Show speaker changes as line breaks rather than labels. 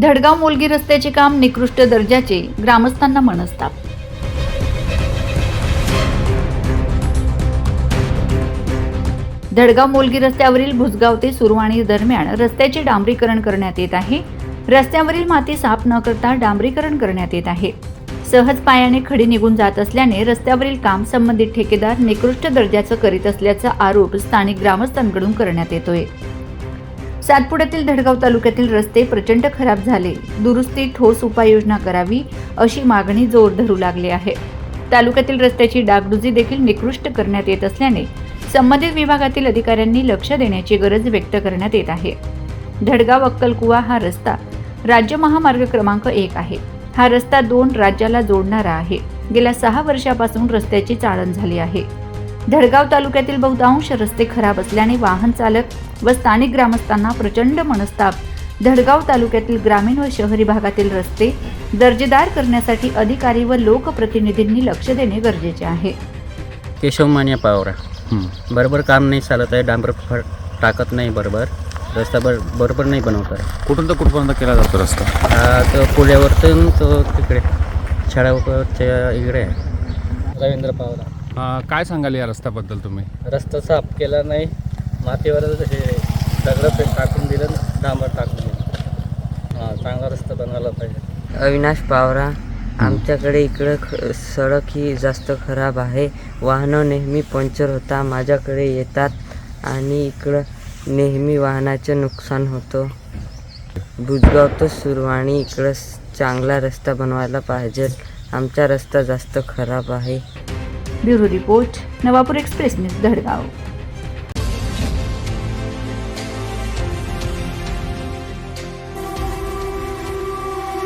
धडगाव मोलगी रस्त्याचे काम निकृष्ट दर्जाचे ग्रामस्थांना मनस्ताप. धडगाव मोलगी रस्त्यावरील भुजगाव ते सुरवाणी दरम्यान रस्त्याचे डांबरीकरण करण्यात येत आहे. रस्त्यावरील माती साफ न करता डांबरीकरण करण्यात येत आहे. सहज पायाने खडी निघून जात असल्याने रस्त्यावरील काम संबंधित ठेकेदार निकृष्ट दर्जाचं करीत असल्याचा आरोप स्थानिक ग्रामस्थांकडून करण्यात येतोय. सातपुड्यातील धडगाव तालुक्यातील रस्ते प्रचंड खराब झाले. दुरुस्ती ठोस उपाययोजना करावी अशी मागणी जोर धरू लागली आहे. तालुक्यातील रस्त्याची डागडुजी देखील निकृष्ट करण्यात येत असल्याने संबंधित विभागातील अधिकाऱ्यांनी लक्ष देण्याची गरज व्यक्त करण्यात येत आहे. धडगाव अक्कलकुवा हा रस्ता राज्य महामार्ग क्रमांक एक आहे. हा रस्ता दोन राज्याला जोडणारा आहे. गेल्या सहा वर्षापासून रस्त्याची चाळण झाली आहे. धडगाव तालुक्यातील बहुतांश रस्ते खराब असल्याने वाहन चालक व स्थानिक ग्रामस्थांना प्रचंड मनस्ताप. धडगाव तालुक्यातील ग्रामीण व शहरी भागातील रस्ते दर्जेदार करण्यासाठी अधिकारी व लोकप्रतिनिधींनी लक्ष देणे गरजेचे आहे.
केशव मान्या पावरा. बरोबर काम नाही चालत आहे डांबर टाकत नाही बरोबर. रस्ता बर बरोबर नाही बनवत आहे.
कुठून तर कुठपर्यंत केला जातो रस्ता?
हा तो पुण्यावरतून तो तिकडे शाळावरच्या इकडे आहे. रवींद्र पावरा.
अं, काय सांगाल या रस्त्याबद्दल तुम्ही?
रस्ता साफ केला नाही. मातीवर हे दगडं पे टाकून दिलं डांबर टाकून दिलं. हां चांगला रस्ता बनवायला पाहिजे.
अविनाश पावरा आमच्याकडे इकडं ख सडक ही जास्त खराब आहे. वाहनं नेहमी पंक्चर होता माझ्याकडे येतात आणि इकडं नेहमी वाहनाचं नुकसान होतं. बुजगाव तर सुरवाणी इकडं स- चांगला रस्ता बनवायला पाहिजे. आमचा रस्ता जास्त खराब आहे.
Bureau report Navapur express news Dahegaon